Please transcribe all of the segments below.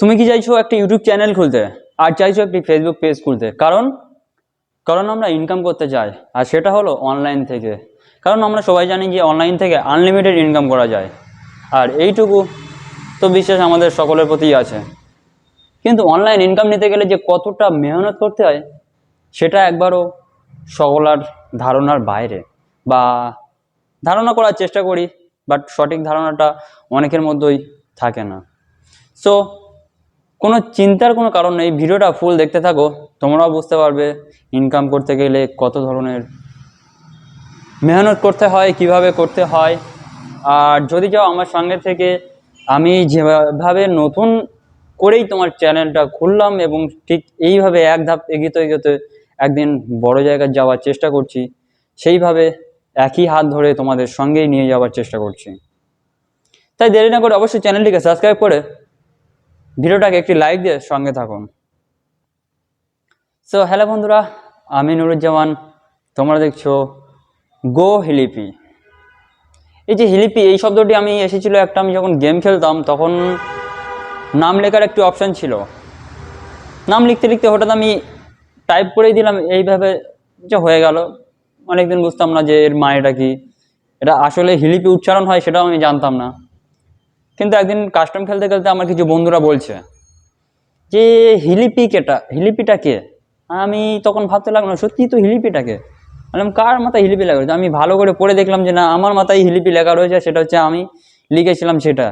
তুমি কি চাইছো একটা ইউটিউব চ্যানেল খুলতে? আর চাইছো একটি ফেসবুক পেজ খুলতে? কারণ কারণ আমরা ইনকাম করতে চাই। আর সেটা হলো অনলাইন থেকে। কারণ আমরা সবাই জানি যে অনলাইন থেকে আনলিমিটেড ইনকাম করা যায়। আর এইটুকু তো বিশ্বাস আমাদের সকলের প্রতিই আছে। কিন্তু অনলাইন ইনকাম নিতে গেলে যে কতটা মেহনত করতে হয়, সেটা একবারও সকলার ধারণার বাইরে। বা ধারণা করার চেষ্টা করি বাট সঠিক ধারণাটা অনেকের মধ্যেই থাকে না। সো কোনো চিন্তার কোনো কারণ নেই, ভিডিওটা ফুল দেখতে থাকো, তোমরাও বুঝতে পারবে ইনকাম করতে গেলে কত ধরনের মেহনত করতে হয়, কীভাবে করতে হয়। আর যদি যাও আমার সঙ্গে থেকে আমি যেভাবে নতুন করেই তোমার চ্যানেলটা খুললাম এবং ঠিক এইভাবে এক ধাপ এগিয়ে এগোতে একদিন বড় জায়গায় যাওয়ার চেষ্টা করছি, সেইভাবে একই হাত ধরে তোমাদের সঙ্গেই নিয়ে যাওয়ার চেষ্টা করছি। তাই দেরি না করে অবশ্যই চ্যানেলটিকে সাবস্ক্রাইব করে ভিডিওটাকে একটি লাইক দিয়ে সঙ্গে থাকুন। সো হ্যালো বন্ধুরা, আমি নুরুজ্জামান, তোমরা দেখছ গো হিলিপি এই যে হিলিপি এই শব্দটি আমি এসেছিল একটা, আমি যখন গেম খেলতাম, তখন নাম লেখার একটি অপশান ছিল। নাম লিখতে লিখতে হঠাৎ আমি টাইপ করেই দিলাম, এইভাবে যে হয়ে গেল। অনেকদিন বুঝতাম না যে এর মানেটা কি। এটা আসলে হিলিপি উচ্চারণ হয়, সেটাও আমি জানতাম না। কিন্তু একদিন কাস্টম খেলতে খেলতে আমার কিছু বন্ধুরা বলছে যে হিলিপি কেটা হিলিপিটা কে? আমি তখন ভাবতে লাগল সত্যি তো হিলিপিটা কে? বললাম, কার মাথায় হিলিপি লেখা রয়েছে? আমি ভালো করে পড়ে দেখলাম যে, না, আমার মাথায় হিলিপি লেখা রয়েছে, সেটা হচ্ছে আমি লিখেছিলাম সেটা।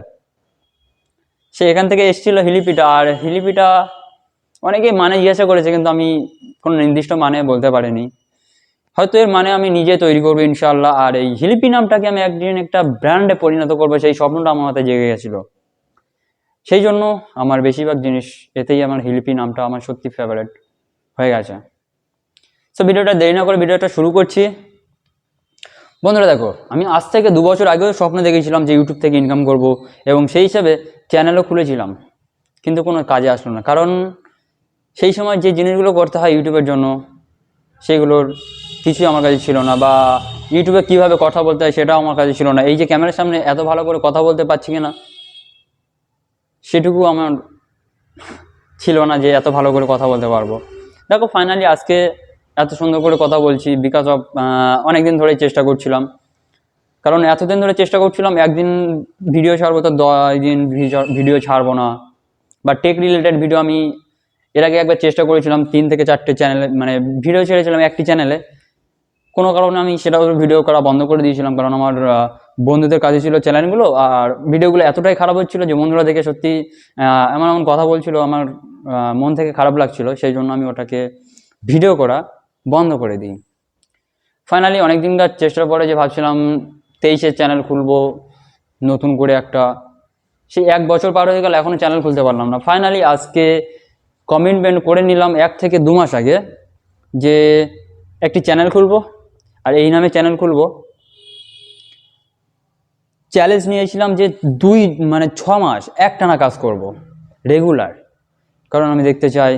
সে এখান থেকে এসেছিল হিলিপিটা, আর হিলিপিটা অনেকেই মানে জিজ্ঞাসা করেছে, কিন্তু আমি কোনো নির্দিষ্ট মানে বলতে পারিনি। হয়তো এর মানে আমি নিজে তৈরি করব ইনশাল্লাহ আর এই হিলিপি নামটাকে আমি একদিন একটা ব্র্যান্ডে পরিণত করব, সেই স্বপ্নটা আমার মাথায় জেগে গেছিল। সেই জন্য আমার বেশিরভাগ জিনিস, এতেই আমার হিলিপি নামটা আমার সত্যি ফেভারেট হয়ে গেছে। সো ভিডিওটা দেরি না করে ভিডিওটা শুরু করছি। বন্ধুরা দেখো, আমি আজ থেকে দু বছর আগেও স্বপ্ন দেখেছিলাম যে ইউটিউব থেকে ইনকাম করব এবং সেই হিসাবে চ্যানেলও খুলেছিলাম। কিন্তু কোনো কাজে আসলো না। কারণ সেই সময় যে জিনিসগুলো করতে হয় ইউটিউবের জন্য সেগুলোর কিছুই আমার কাছে ছিল না বা ইউটিউবে কীভাবে কথা বলতে হয় সেটাও আমার কাছে ছিল না। এই যে ক্যামেরার সামনে এত ভালো করে কথা বলতে পারছি কি না সেটুকু আমার ছিল না যে এত ভালো করে কথা বলতে পারব। দেখো ফাইনালি আজকে এত সুন্দর করে কথা বলছি বিকজ অফ অনেক দিন ধরেই চেষ্টা করছিলাম। কারণ এতদিন ধরে চেষ্টা করছিলাম, একদিন ভিডিও ছাড়বো তো দশ দিন ভিডিও ছাড়বো না। বা টেক রিলেটেড ভিডিও আমি এর আগে একবার চেষ্টা করেছিলাম তিন থেকে চারটে চ্যানেলে মানে ভিডিও ছেড়েছিলাম একটি চ্যানেলে কোনো কারণে আমি সেটা ভিডিও করা বন্ধ করে দিয়েছিলাম, কারণ আমার বন্ধুদের কাছে ছিল চ্যানেলগুলো আর ভিডিওগুলো এতটাই খারাপ হচ্ছিল যে বন্ধুরা দেখে সত্যি এমন এমন কথা বলছিল, আমার মন থেকে খারাপ লাগছিল, সেই জন্য আমি ওটাকে ভিডিও করা বন্ধ করে দিই। ফাইনালি অনেক দিনকার চেষ্টার পরে যে ভাবছিলাম তেইশের চ্যানেল খুলবো, নতুন করে একটা, সেই এক বছর পার হয়ে গেল এখনও চ্যানেল খুলতে পারলাম না। ফাইনালি আজকে কমিটমেন্ট করে নিলাম এক থেকে দু মাস আগে যে একটি চ্যানেল খুলবো আর এই নামে চ্যানেল খুলবো। চ্যালেঞ্জ নিয়েছিলাম যে দুই মানে ছ মাস একটানা কাজ করব রেগুলার কারণ আমি দেখতে চাই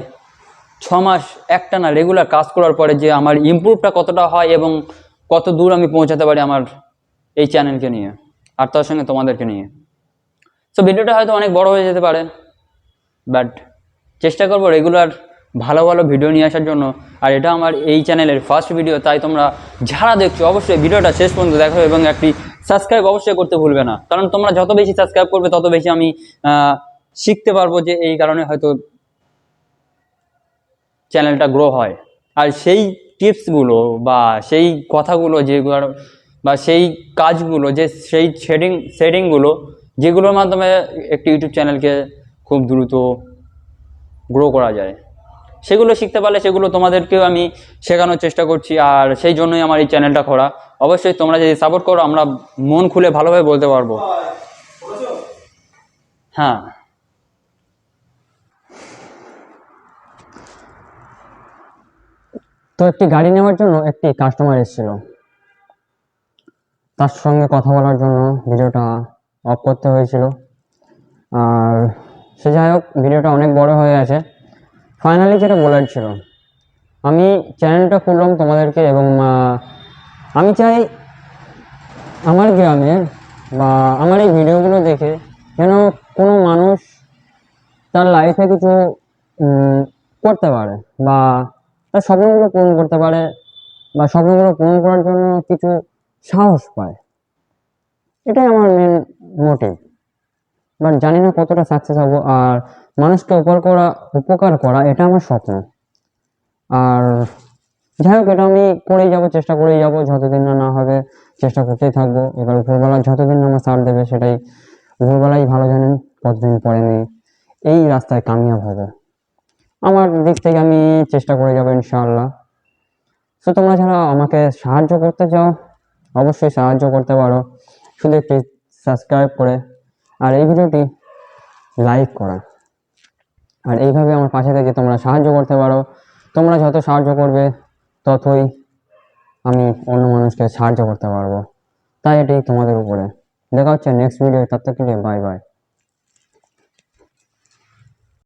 ছ মাস একটানা রেগুলার কাজ করার পরে যে আমার ইমপ্রুভটা কতটা হয় এবং কত দূর আমি পৌঁছাতে পারি আমার এই চ্যানেলকে নিয়ে আর তার সঙ্গে তোমাদেরকে নিয়ে। সো ভিডিওটা হয়তো অনেক বড় হয়ে যেতে পারে বাট চেষ্টা করব রেগুলার ভালো ভালো ভিডিও নিয়ে আসার জন্য। আর এটা আমার এই চ্যানেলের ফার্স্ট ভিডিও তাই তোমরা যারা দেখছ, অবশ্যই ভিডিওটা শেষ পর্যন্ত দেখো এবং একটি সাবস্ক্রাইব অবশ্যই করতে ভুলবে না। কারণ তোমরা যত বেশি সাবস্ক্রাইব করবে, তত বেশি আমি শিখতে পারব যে এই কারণে হয়তো চ্যানেলটা গ্রো হয়। আর সেই টিপসগুলো বা সেই কথাগুলো যেগুলো, বা সেই কাজগুলো, যে সেই সেটিং সেটিংগুলো যেগুলোর মাধ্যমে একটি ইউটিউব চ্যানেলকে খুব দ্রুত গ্রো করা যায়। সেগুলো শিখতে পারলে সেগুলো তোমাদেরকেও আমি শেখানোর চেষ্টা করছি, আর সেই জন্যই আমার এই চ্যানেলটা করা অবশ্যই তোমরা যদি সাপোর্ট করো, আমরা মন খুলে ভালোভাবে বলতে পারব। হ্যাঁ। তো একটি গাড়ি নেওয়ার জন্য একটি কাস্টমার এসেছিল। তার সঙ্গে কথা বলার জন্য ভিডিওটা অফ করতে হয়েছিল। আর সে যাই হোক, ভিডিওটা অনেক বড় হয়ে আছে ফাইনালি যেটা বলার ছিল, আমি চ্যানেলটা খুললাম তোমাদেরকে এবং আমি চাই আমার গ্রামের বা আমার এই ভিডিওগুলো দেখে যেন কোনো মানুষ তার লাইফে কিছু করতে পারে বা তার স্বপ্নগুলো পূরণ করতে পারে বা স্বপ্নগুলো পূরণ করার জন্য কিছু সাহস পায়। এটাই আমার মেন মোটিভ বাট জানি না কতটা সাকসেস হব, আর মানুষকে উপকার করা উপকার করা, এটা আমার স্বপ্ন। আর যাই হোক, এটা আমি করেই যাব, চেষ্টা করেই যাব, যতদিন না না হবে, চেষ্টা করতেই থাকব। এবার উপরবেলা যতদিন আমার সার দেবে, সেটাই উপরবেলাই ভালো জানেন, কতদিন পরে আমি এই রাস্তায় কামিয়াব হব। আমার দিক থেকে আমি চেষ্টা করে যাব, ইনশাআল্লাহ। সো তোমরা যারা আমাকে সাহায্য করতে চাও, অবশ্যই সাহায্য করতে পারো। শুধু একটি সাবস্ক্রাইব করে আর এই ভিডিওটি লাইক করা। আর এইভাবে আমার পাশে থেকে তোমরা সাহায্য করতে পারো। তোমরা যত সাহায্য করবে, ততই আমি অন্য মানুষকে সাহায্য করতে পারব। তাই এটি তোমাদের উপরে। দেখা হচ্ছে নেক্সট ভিডিও তার থেকে বাই বাই